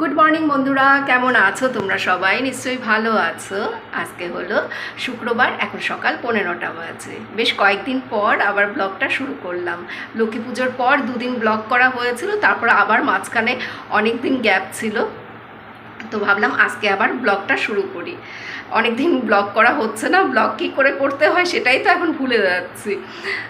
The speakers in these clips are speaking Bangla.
গুড মর্নিং বন্ধুরা। কেমন আছো তোমরা সবাই? নিশ্চয়ই ভালো আছো। আজকে হলো শুক্রবার, এখন সকাল পনেরোটা বাজে। বেশ কয়েকদিন পর আবার ব্লগটা শুরু করলাম। লক্ষ্মী পুজোর পর দুদিন ব্লগ করা হয়েছিল, তারপর আবার মাঝখানে অনেক দিন গ্যাপ ছিল। তো ভাবলাম আজকে আবার ব্লগটা শুরু করি। অনেক দিন ব্লগ করা হচ্ছে না, ব্লগ কী করে করতে হয় সেটাই তো এখন ভুলে যাচ্ছি।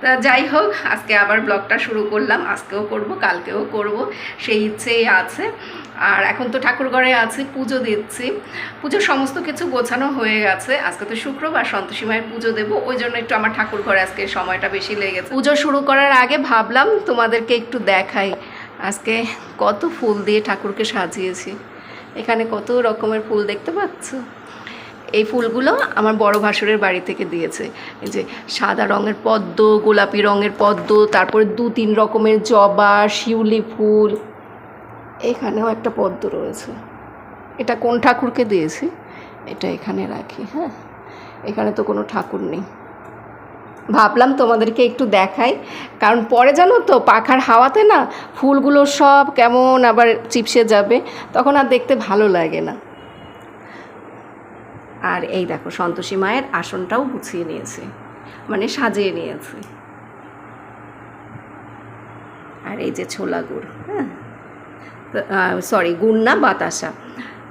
তা যাই হোক, আজকে আবার ব্লগটা শুরু করলাম। আজকেও করব, কালকেও করব। সেই ইচ্ছেই আছে। আর এখন তো ঠাকুর ঘরে আছি, পুজো দিচ্ছি। পুজোর সমস্ত কিছু গোছানো হয়ে গেছে। আজকে তো শুক্রবার, সন্তোষী মায়ের পুজো দেবো। ওই জন্য একটু আমার ঠাকুর ঘরে আজকে সময়টা বেশি লেগেছে পুজো শুরু করার আগে ভাবলাম তোমাদেরকে একটু দেখাই। আজকে কত ফুল দিয়ে ঠাকুরকে সাজিয়েছি। এখানে কত রকমের ফুল দেখতে পাচ্ছ? এই ফুলগুলো আমার বড় ভাসুরের বাড়ি থেকে দিয়েছে। এই যে সাদা রঙের পদ্ম, গোলাপি রঙের পদ্ম, তারপরে দু তিন রকমের জবা, শিউলি ফুল। এখানেও একটা পদ্ম রয়েছে। এটা কোন ঠাকুরকে দিয়েছি? এটা এখানে রাখি হ্যাঁ। এখানে তো কোনো ঠাকুর নেই। ভাবলাম তোমাদেরকে একটু দেখাই। কারণ পরে জানো তো, পাখার হাওয়াতে না ফুলগুলো সব কেমন আবার চিপসে যাবে, তখন আর দেখতে ভালো লাগে না। আর এই দেখো, সন্তোষী মায়ের আসনটাও গুছিয়ে নিয়েছে মানে সাজিয়ে নিয়েছে। আর এই যে ছোলা গুড় হ্যাঁ। সরি গুড় না বাতাসা।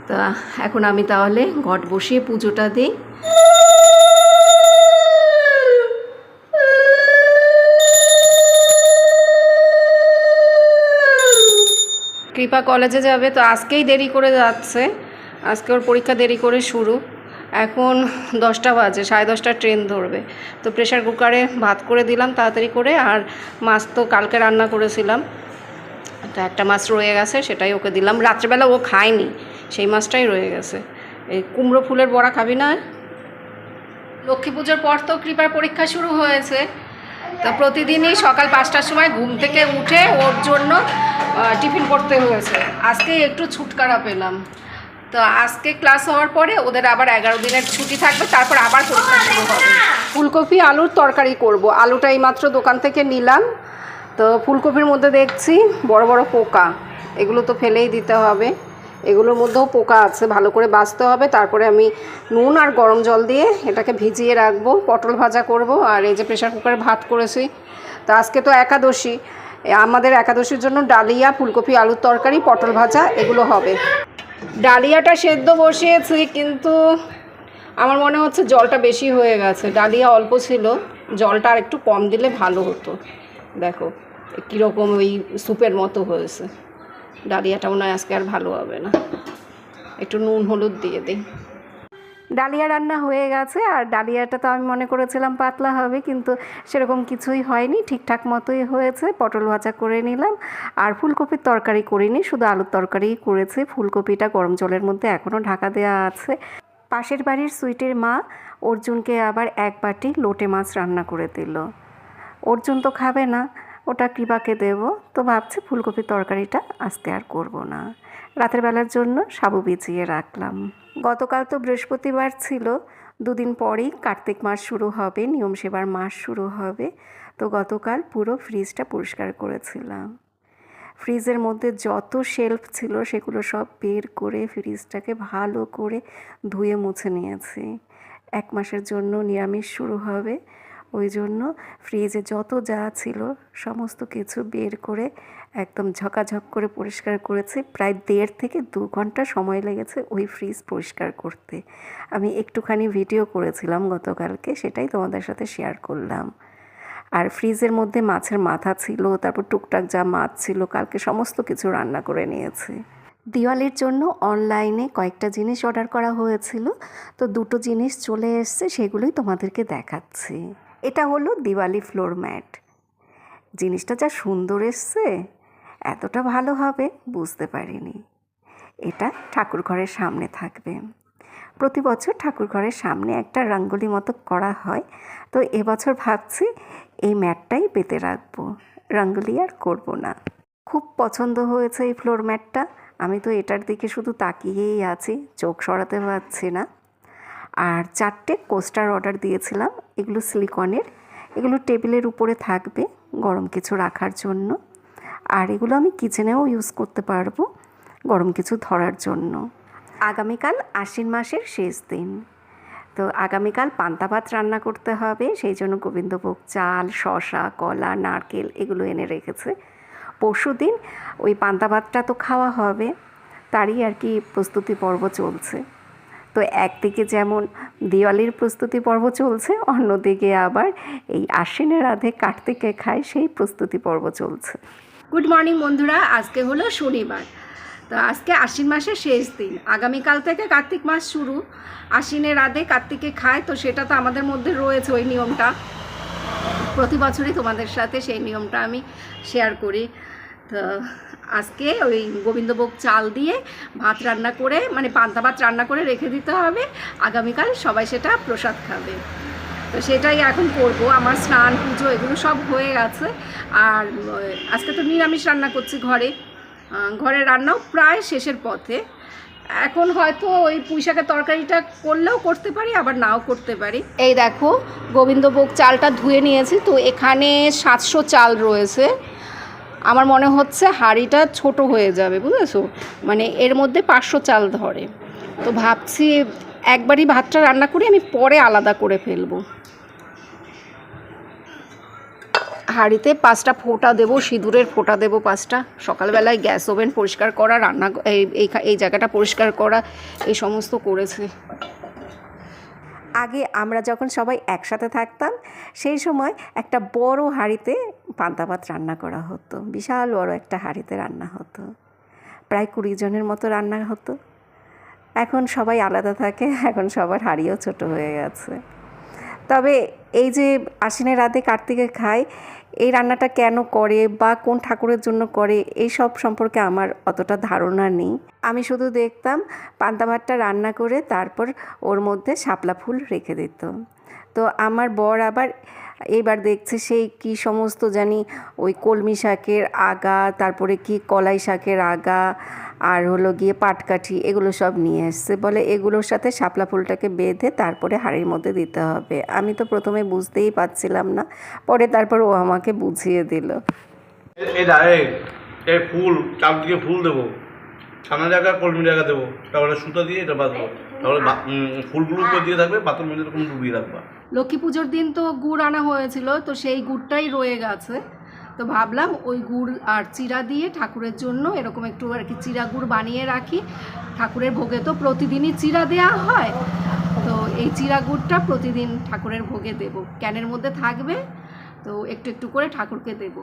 তা এখন আমি তাহলে ঘট বসিয়ে পুজোটা দিই। কৃপা কলেজে যাবে, তো আজকেই দেরি করে যাচ্ছে। আজকে ওর পরীক্ষা দেরি করে শুরু। এখন দশটা বাজে, সাড়ে দশটা ট্রেন ধরবে। তো প্রেশার কুকারে ভাত করে দিলাম তাড়াতাড়ি করে, আর মাছ তো কালকে রান্না করেছিলাম। তো একটা মাছ রয়ে গেছে, সেটাই ওকে দিলাম। রাত্রেবেলা ও খায়নি, সেই মাছটাই রয়ে গেছে। এই কুমড়ো ফুলের বড়া খাবি না? লক্ষ্মী পুজোর পর তো কৃপার পরীক্ষা শুরু হয়েছে। তো প্রতিদিনই সকাল পাঁচটার সময় ঘুম থেকে উঠে ওর জন্য টিফিন করতে হয়েছে। আজকে একটু ছুটকারা পেলাম। তো আজকে ক্লাস হওয়ার পরে ওদের আবার এগারো দিনের ছুটি থাকবে, তারপর আবার পরীক্ষা শুরু হবে। ফুলকপি, আলুর তরকারি করব। আলুটা এইমাত্র দোকান থেকে নিলাম। তো ফুলকপির মধ্যে দেখছি বড় বড় পোকা। এগুলো তো ফেলেই দিতে হবে। এগুলোর মধ্যেও পোকা আছে, ভালো করে বাছতে হবে। তারপরে আমি নুন আর গরম জল দিয়ে এটাকে ভিজিয়ে রাখব, পটল ভাজা করব। আর এই যে প্রেশার কুকারে ভাত করেছি, তো আজকে তো একাদশী। আমাদের একাদশীর জন্য ডালিয়া, ফুলকপি, আলুর তরকারি, পটল ভাজা, এগুলো হবে। ডালিয়াটা সেদ্ধ বসিয়েছি, কিন্তু আমার মনে হচ্ছে জলটা বেশি হয়ে গেছে। ডালিয়া অল্প ছিল, জলটা আর একটু কম দিলে ভালো হতো। দেখো, কীরকম ওই স্যুপের মতো হয়েছে। ডালিয়াটা মনে হয় আজকে আর ভালো হবে না। একটু নুন, হলুদ দিয়ে দিই। ডালিয়া রান্না হয়ে গেছে, আর ডালিয়াটা তো আমি মনে করেছিলাম পাতলা হবে, কিন্তু সেরকম কিছুই হয়নি। ঠিকঠাক মতোই হয়েছে, পটল ভাজা করে নিলাম। আর ফুলকপির তরকারি করিনি, শুধু আলুর তরকারিই করেছি। ফুলকপিটা গরম জলের মধ্যে এখনও ঢাকা দেওয়া আছে। পাশের বাড়ির সুইটের মা অর্জুনকে আবার এক বাটি লোটে মাছ রান্না করে দিল। অর্জুন তো খাবে না, ওটা কৃপাকে দেব। তো ভাবছি ফুলকপির তরকারিটা আজকে আর করব না। রাতের বেলার জন্য সাবু বিছিয়ে রাখলাম। গতকাল তো বৃহস্পতিবার ছিল। দুদিন পরেই কার্তিক মাস শুরু হবে, নিয়ম সেবার মাস শুরু হবে। তো গতকাল পুরো ফ্রিজটা পরিষ্কার করেছিলাম। ফ্রিজের মধ্যে যত শেলফ ছিল সেগুলো সব বের করে ফ্রিজটাকে ভালো করে ধুয়ে মুছে নিয়েছি। এক মাসের জন্য নিরামিষ শুরু হবে। ওই জন্য ফ্রিজে যত যা ছিল, সমস্ত কিছু বের করে একদম ঝকাঝক করে পরিষ্কার করেছি। প্রায় দেড় থেকে দু ঘণ্টা সময় লেগেছে ওই ফ্রিজ পরিষ্কার করতে। আমি একটুখানি ভিডিও করেছিলাম গতকালকে, সেটাই তোমাদের সাথে শেয়ার করলাম। আর ফ্রিজের মধ্যে মাছের মাথা ছিল, তারপর টুকটাক যা মাছ ছিল, কালকে সমস্ত কিছু রান্না করে নিয়েছি। দিওয়ালির জন্য অনলাইনে কয়েকটা জিনিস অর্ডার করা হয়েছিল, তো দুটো জিনিস চলে এসছে, সেগুলোই তোমাদেরকে দেখাচ্ছি। এটা হলো দিওয়ালি ফ্লোর ম্যাট। জিনিসটা যা সুন্দর এসছে, এতটা ভালো হবে বুঝতে পারিনি। এটা ঠাকুর ঘরের সামনে থাকবে। প্রতি বছর ঠাকুর ঘরের সামনে একটা রঙ্গোলি মতো করা হয়, তো এবছর ভাবছি এই ম্যাটটাই পেতে রাখব। রঙ্গোলি আর করব না। খুব পছন্দ হয়েছে এই ফ্লোর ম্যাটটা। আমি তো এটার দিকে শুধু তাকিয়েই আছি, চোখ সরাতে পারছি না। আর চারটে কোস্টার অর্ডার দিয়েছিলাম। এগুলো সিলিকনের। এগুলো টেবিলের উপরে থাকবে গরম কিছু রাখার জন্য। আর এগুলো আমি কিচেনেও ইউজ করতে পারব গরম কিছু ধরার জন্য। আগামীকাল আশ্বিন মাসের শেষ দিন। তো আগামীকাল পান্তা ভাত রান্না করতে হবে। সেই জন্য গোবিন্দভোগ চাল শশা কলা, নারকেল এগুলো এনে রেখেছে। পরশু দিন ওই পান্তা ভাতটা তো খাওয়া হবে। তারই আর কি প্রস্তুতি পর্ব চলছে। তো একদিকে যেমন দিওয়ালির প্রস্তুতি পর্ব চলছে, অন্যদিকে আবার এই আশ্বিনের রাধে কার্তিকে খায় সেই প্রস্তুতি পর্ব চলছে। গুড মর্নিং বন্ধুরা, আজকে হলো শনিবার। তো আজকে আশ্বিন মাসের শেষ দিন। আগামীকাল থেকে কার্তিক মাস শুরু। আশ্বিনের রাধে কার্তিকে খায়, তো সেটা তো আমাদের মধ্যে রয়েছে ওই নিয়মটা। প্রতি বছরই তোমাদের সাথে সেই নিয়মটা আমি শেয়ার করি। তো আজকে ওই গোবিন্দভোগ চাল দিয়ে ভাত রান্না করে মানে পান্তা ভাত রান্না করে রেখে দিতে হবে। আগামীকাল সবাই সেটা প্রসাদ খাবে। তো সেটাই এখন করব। আমার স্নান, পুজো এগুলো সব হয়ে গেছে। আর আজকে তো নিরামিষ রান্না করছি ঘরে। ঘরের রান্নাও প্রায় শেষের পথে। এখন হয়তো ওই পুঁইশাকের তরকারিটা করলেও করতে পারি, আবার নাও করতে পারি। এই দেখো, গোবিন্দভোগ চালটা ধুয়ে নিয়েছি। তো এখানে সাতশো চাল রয়েছে। আমার মনে হচ্ছে হাঁড়িটা ছোট হয়ে যাবে, বুঝেছ? মানে এর মধ্যে পাঁচশো চাল ধরে। তো ভাবছি একবারই ভাতটা রান্না করে, আমি পরে আলাদা করে ফেলব। হাঁড়িতে পাঁচটা ফোঁটা দেবো, সিঁদুরের ফোঁটা দেবো পাঁচটা। সকালবেলায় গ্যাস ওভেন পরিষ্কার করা, রান্না এই এই জায়গাটা পরিষ্কার করা, এই সমস্ত করেছে। আগে আমরা যখন সবাই একসাথে থাকতাম, সেই সময় একটা বড় হাঁড়িতে পান্তা ভাত রান্না করা হতো। বিশাল বড় একটা হাঁড়িতে রান্না হতো। প্রায় কুড়ি জনের মতো রান্না হতো। এখন সবাই আলাদা থাকে, এখন সবার হাঁড়িও ছোট হয়ে গেছে। তবে এই যে আশ্বিনের রাতে কার্তিকে খায় এই রান্নাটা কেন করে বা কোন ঠাকুরের জন্য করে এই সব সম্পর্কে আমার অতটা ধারণা নেই। আমি শুধু দেখতাম পান্তা ভাতটা রান্না করে তারপর ওর মধ্যে শাপলা ফুল রেখে দিত। তো আমার বর আবার এবার দেখছে সেই কি সমস্ত জানি ওই কলমি শাকের আগা, তারপরে কি কলাই শাকের আগা আর হলো গিয়ে পাটকাঠি এগুলো সব নিয়ে এসছে। বলে এগুলোর সাথে শাপলা ফুলটাকে বেঁধে তারপরে হাঁড়ির মধ্যে দিতে হবে। আমি তো প্রথমে বুঝতেই পারছিলাম না পরে তারপর ও আমাকে বুঝিয়ে দিল। এই ফুল চারদিকে ফুল দেবো। সামনে জায়গা কলমি জায়গা দেবো। তারপরে সুতো দিয়ে এটা বাঁধবো। তারপরে ফুলগুলো উপরে দিয়ে থাকবে পাথর মধ্যে এরকম ডুবিয়ে রাখবা। লক্ষ্মী পুজোর দিন তো গুড় আনা হয়েছিল তো সেই গুড়টাই রয়ে গেছে। তো ভাবলাম ওই গুড় আর চিরা দিয়ে ঠাকুরের জন্য এরকম একটু আর কি চিরা গুড় বানিয়ে রাখি। ঠাকুরের ভোগে তো প্রতিদিনই চিরা দেয়া হয়। তো এই চিরা গুড়টা প্রতিদিন ঠাকুরের ভোগে দেব। ক্যানের মধ্যে থাকবে, তো একটু একটু করে ঠাকুরকে দেব।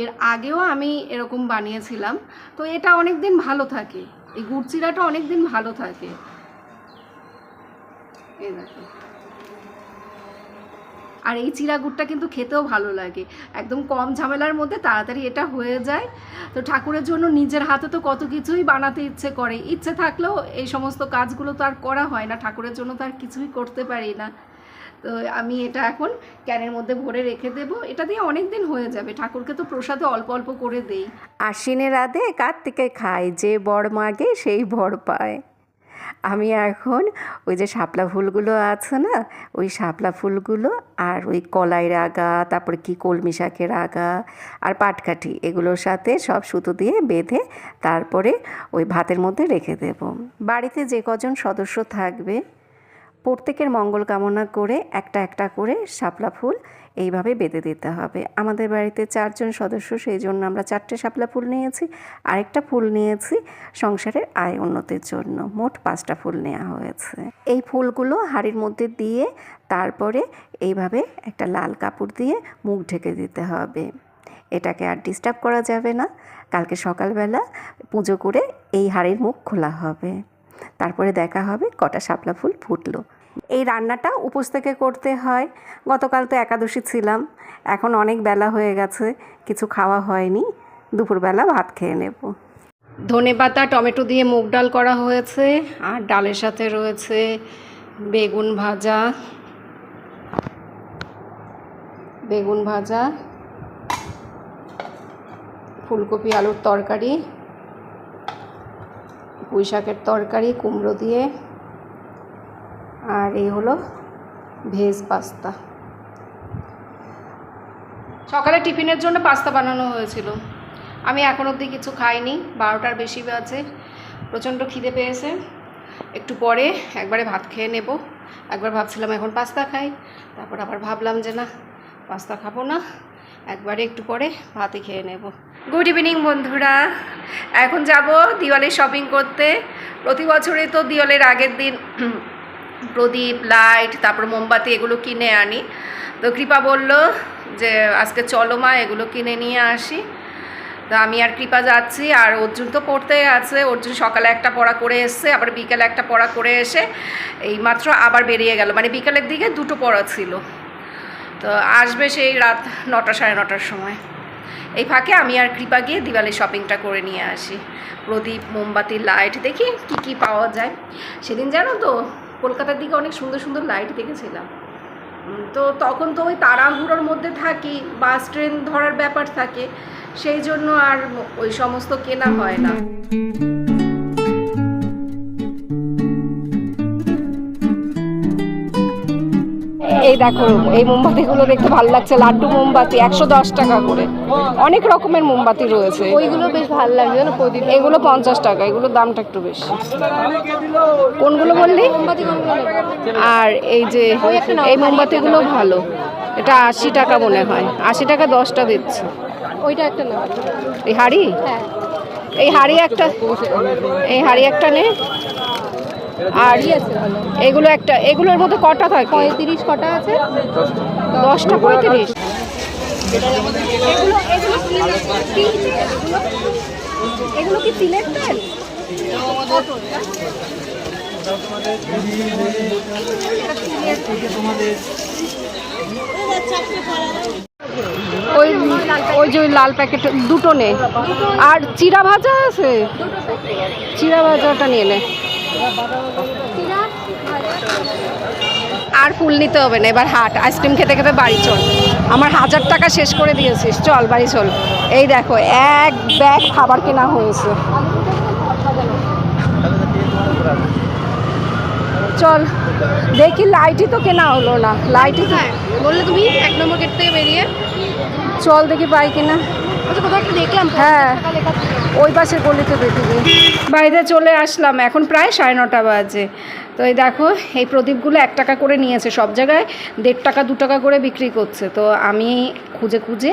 এর আগেও আমি এরকম বানিয়েছিলাম। তো এটা অনেক দিন ভালো থাকে। এই গুড় চিরাটা অনেক দিন ভালো থাকে। এই দেখো। আর এই চিরা গুড়টা কিন্তু খেতেও ভালো লাগে। একদম কম ঝামেলার মধ্যে তাড়াতাড়ি এটা হয়ে যায়। তো ঠাকুরের জন্য নিজের হাতে তো কত কিছুই বানাতে ইচ্ছে করে। ইচ্ছে থাকলেও এই সমস্ত কাজগুলো তো আর করা হয় না। ঠাকুরের জন্য তো আর কিছুই করতে পারি না। তো আমি এটা এখন ক্যানের মধ্যে ভরে রেখে দেব। এটা দিয়ে অনেক দিন হয়ে যাবে। ঠাকুরকে তো প্রসাদে অল্প অল্প করে দেই। আশ্বিনের রাধে কার্তিকে খায়। যে বর মাগে, সেই বর পায়। আমি এখন ওই যে শাপলা ফুলগুলো আছে না, ওই শাপলা ফুলগুলো আর ওই কলাইয়ের আগা তারপর কি কলমি শাকের আগা আর পাটকাঠি এগুলোর সাথে সব সুতো দিয়ে বেঁধে তারপরে ওই ভাতের মধ্যে রেখে দেব। বাড়িতে যে কজন সদস্য থাকবে প্রত্যেকের মঙ্গল কামনা করে একটা একটা করে শাপলা ফুল এইভাবে বেঁধে দিতে হবে। আমাদের বাড়িতে চারজন সদস্য, সেই জন্য আমরা চারটে শাপলা ফুল নিয়েছি। আরেকটা ফুল নিয়েছি সংসারের আয় উন্নতির জন্য। মোট পাঁচটা ফুল নেওয়া হয়েছে। এই ফুলগুলো হাড়ির মধ্যে দিয়ে তারপরে এইভাবে একটা লাল কাপড় দিয়ে মুখ ঢেকে দিতে হবে। এটাকে আর ডিস্টার্ব করা যাবে না। কালকে সকালবেলা পুজো করে এই হাড়ির মুখ খোলা হবে। তারপরে দেখা হবে কটা শাপলা ফুল ফুটলো। এই রান্নাটা উপোস থেকে করতে হয়। গতকাল তো একাদশী ছিলাম। এখন অনেক বেলা হয়ে গেছে। কিছু খাওয়া হয়নি। দুপুরবেলা ভাত খেয়ে নেব। ধনে পাতা, টমেটো দিয়ে মুগ ডাল করা হয়েছে। আর ডালের সাথে রয়েছে বেগুন ভাজা। বেগুন ভাজা, ফুলকপি, আলুর তরকারি পুঁই শাকের তরকারি, কুমড়ো দিয়ে আর এই হলো ভেজ পাস্তা। সকালে টিফিনের জন্য পাস্তা বানানো হয়েছিল। আমি এখন অবধি কিছু খাইনি, বারোটার বেশি বাজে, প্রচণ্ড খিদে পেয়েছে। একটু পরে একবারে ভাত খেয়ে নেব। একবার ভাবছিলাম এখন পাস্তা খাই, তারপর আবার ভাবলাম যে না, পাস্তা খাব না। একবারে একটু পরে ভাতই খেয়ে নেব। গুড ইভিনিং বন্ধুরা, এখন যাব দিওয়ালির শপিং করতে। প্রতি বছরে তো দিওয়ালির আগের দিন প্রদীপ, লাইট, তারপর মোমবাতি এগুলো কিনে আনি। তো কৃপা বলল যে, আজকে চলো মা, এগুলো কিনে নিয়ে আসি। তো আমি আর কৃপা যাচ্ছি, আর অর্জুন তো পড়তেই আছে। অর্জুন সকালে একটা পড়া করে এসছে, আবার বিকেলে একটা পড়া করে এসে এই মাত্র আবার বেরিয়ে গেল। মানে বিকালের দিকে দুটো পড়া ছিল। তো আসবে সেই রাত নটা, সাড়ে নটার সময়। এই ফাঁকে আমি আর কৃপা গিয়ে দিওয়ালি শপিংটা করে নিয়ে আসি। প্রদীপ, মোমবাতি, লাইট, দেখি কি কি পাওয়া যায়। সেদিন জানো তো কলকাতার দিকে অনেক সুন্দর সুন্দর লাইট দেখেছিলাম। তো তখন তো ওই তাড়াহুড়োর মধ্যে থাকি বাস ট্রেন ধরার ব্যাপার থাকে, সেই জন্য আর ওই সমস্ত কেনা হয় না। এই দেখো এই মোমবাতিগুলো দেখতে ভালো লাগছে। লাড্ডু মোমবাতি একশো দশ টাকা করে। অনেক রকমের মোমবাতি রয়েছে। ওইগুলো বেশ ভালো লাগছে জানো প্রদীপ এগুলো পঞ্চাশ টাকা এগুলোর দামটা একটু বেশি। কোনগুলো বললি? আর এই যে এই মোমবাতিগুলো ভালো। এটা আশি টাকা মনে হয়। আশি টাকা দশটা দিচ্ছে। ওইটা একটা না এই হাড়ি? হ্যাঁ। এই হাড়ি একটা এই হাড়ি একটা নে। আর আছে এগুলো একটা এগুলোর মধ্যে কটা থাকে? পঁয়ত্রিশ কটা আছে। দশটা পঁয়ত্রিশ। এগুলো কি সিলেট ওই ওই যে ওই লাল প্যাকেট দুটো নে। আর চিরা ভাজা আছে? চিরা ভাজাটা নিয়ে নে। আর ফুল নিতে হবে না এবার হাট। আইসক্রিম খেতে খেতে বাড়ি চল। আমার হাজার টাকা শেষ করে দিয়েছিস। চল বাড়ি চল। এই দেখো এক ব্যাগ খাবার কেনা হয়েছে। চল দেখি লাইটই তো কেনা হলো না। লাইটই তো বললে তুমি এক নম্বর গেট থেকে বেরিয়ে। চল দেখি পাই কিনা। দেখলাম হ্যাঁ। ওই পাশের গলিতে দেখিনি বাড়িতে চলে আসলাম এখন প্রায় সাড়ে নটা বাজে। তো এই দেখো এই প্রদীপগুলো এক টাকা করে নিয়েছে সব জায়গায় দেড় টাকা দু টাকা করে বিক্রি করছে। তো আমি খুঁজে খুঁজে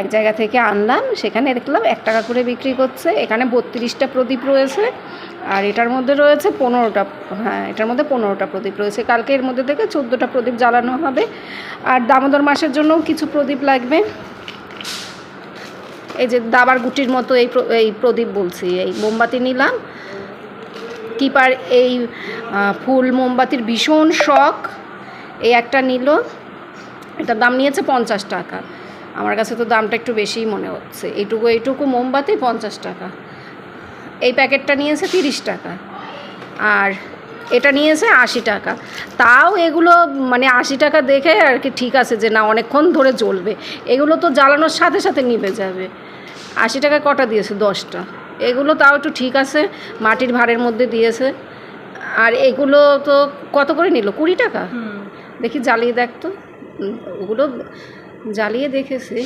এক জায়গা থেকে আনলাম সেখানে দেখলাম এক টাকা করে বিক্রি করছে। এখানে বত্রিশটা প্রদীপ রয়েছে আর এটার মধ্যে রয়েছে পনেরোটা হ্যাঁ এটার মধ্যে পনেরোটা প্রদীপ রয়েছে। কালকে এর মধ্যে থেকে চোদ্দোটা প্রদীপ জ্বালানো হবে। আর দামোদর মাসের জন্যও কিছু প্রদীপ লাগবে। এই যে দাবার গুটির মতো এই এই প্রদীপ বলছি, এই মোমবাতি নিলাম। কিপার এই ফুল মোমবাতির ভীষণ শখ। এই একটা নিল। এটার দাম নিয়েছে পঞ্চাশ টাকা। আমার কাছে তো দামটা একটু বেশিই মনে হচ্ছে। এইটুকু এইটুকু মোমবাতি পঞ্চাশ টাকা। এই প্যাকেটটা নিয়েছে তিরিশ টাকা। আর এটা নিয়েছে আশি টাকা। তাও এগুলো মানে আশি টাকা দেখে আর কি ঠিক আছে যে না, অনেকক্ষণ ধরে জ্বলবে। এগুলো তো জ্বালানোর সাথে সাথে নিভে যাবে। আশি টাকা কটা দিয়েছে? দশটা। এগুলো তাও একটু ঠিক আছে মাটির ভাঁড়ের মধ্যে দিয়েছে। আর এগুলো তো কত করে নিল? কুড়ি টাকা? দেখি জ্বালিয়ে দেখ তো। ওগুলো জ্বালিয়ে দেখেছি।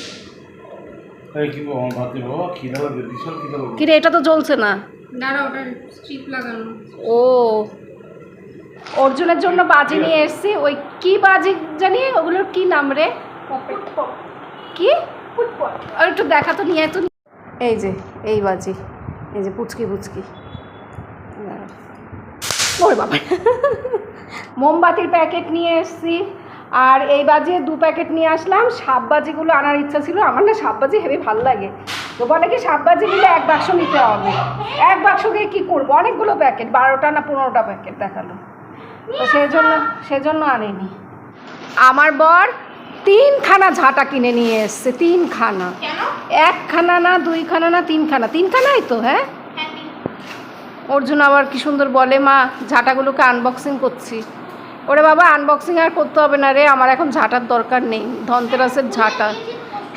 কিরে এটা তো জ্বলছে না। দাঁড়া ওটা স্ট্রিপ লাগানো। ও। অর্জুনের জন্য বাজি নিয়ে এসেছি। ওই কি বাজি জানি? ওগুলোর কি নাম রে? কি? আর একটু দেখা তো নিয়ে তো। এই যে, এই বাজি, এই যে পুচকি পুচকি। ওরে বাবা। মোমবাতির প্যাকেট নিয়ে এসেছি, আর এই বাজি দু প্যাকেট নিয়ে আসলাম। সাপ বাজিগুলো আনার ইচ্ছা ছিল, আমার না সাপ বাজি হেবি ভালো লাগে। তো বলে কি সাপ বাজি নিলে এক বাক্স নিতে হবে? এক বাক্স দিয়ে কী করব? অনেকগুলো প্যাকেট, বারোটা না পনেরোটা প্যাকেট দেখাল। তো সেই জন্য সেজন্য আনিনি। আমার বর তিনখানা ঝাঁটা কিনে নিয়ে এসছে তিনখানা। একখানা না দুইখানা না তিনখানা। তিনখানাই তো হ্যাঁ? অর্জুন আবার কি সুন্দর বলে মা ঝাঁটাগুলোকে আনবক্সিং করছি। ওরে বাবা আনবক্সিং আর করতে হবে না রে আমার এখন ঝাঁটার দরকার নেই। ধনতেরাসের ঝাঁটা।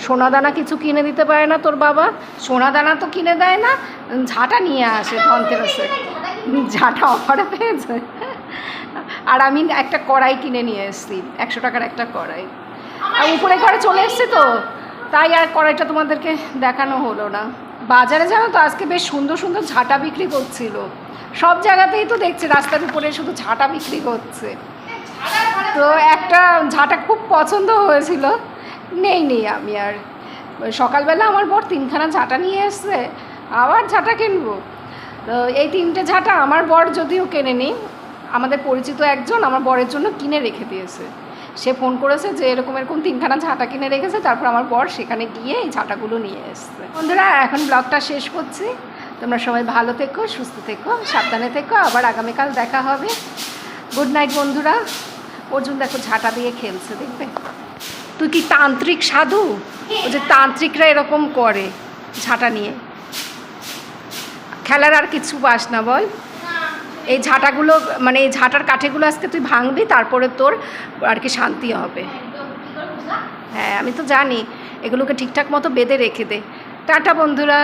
সোনা দানা কিছু কিনে দিতে পারে না তোর বাবা? সোনা দানা তো কিনে দেয় না ঝাঁটা নিয়ে আসে ধনতেরাসে। ঝাঁটা অফারে পেয়েছে। আর আমি একটা কড়াই কিনে নিয়ে এসেছি একশো টাকার একটা কড়াই। আর উপরে ঘরে চলে এসছে তো, তাই আর কড়াইটা তোমাদেরকে দেখানো হলো না। বাজারে জানো তো, আজকে বেশ সুন্দর সুন্দর ঝাঁটা বিক্রি করছিল। সব জায়গাতেই তো দেখছি রাস্তার উপরে শুধু ঝাঁটা বিক্রি করছে। তো একটা ঝাঁটা খুব পছন্দ হয়েছিল, নেই নেই আমি আর। সকালবেলা আমার বর তিনখানা ঝাঁটা নিয়ে এসছে, আবার ঝাঁটা কিনবো। তো এই তিনটে ঝাঁটা আমার বর যদিও কেনে কেনেনি, আমাদের পরিচিত একজন আমার বরের জন্য কিনে রেখে দিয়েছে। সে ফোন করেছে যে এরকম এরকম তিনখানা ঝাঁটা কিনে রেখেছে, তারপর আমার বর সেখানে গিয়ে এই ঝাঁটাগুলো নিয়ে এসছে। বন্ধুরা, এখন ব্লগটা শেষ করছি। তোমরা সবাই ভালো থেকো, সুস্থ থেকো, সাবধানে থেকো, আবার আগামীকাল দেখা হবে। গুড নাইট বন্ধুরা। অর্জুন দেখো ঝাঁটা দিয়ে খেলছে, দেখবে? তুই কি তান্ত্রিক সাধু? ওই যে তান্ত্রিকরা এরকম করে ঝাঁটা নিয়ে। খেলার আর কিছু বাস না, বল। এই ঝাঁটাগুলো মানে এই ঝাঁটার কাঠেগুলো আজকে তুই ভাঙবি, তারপরে তোর আর কি শান্তি হবে। হ্যাঁ আমি তো জানি, এগুলোকে ঠিকঠাক মতো বেঁধে রেখে দে। টাটা বন্ধুরা।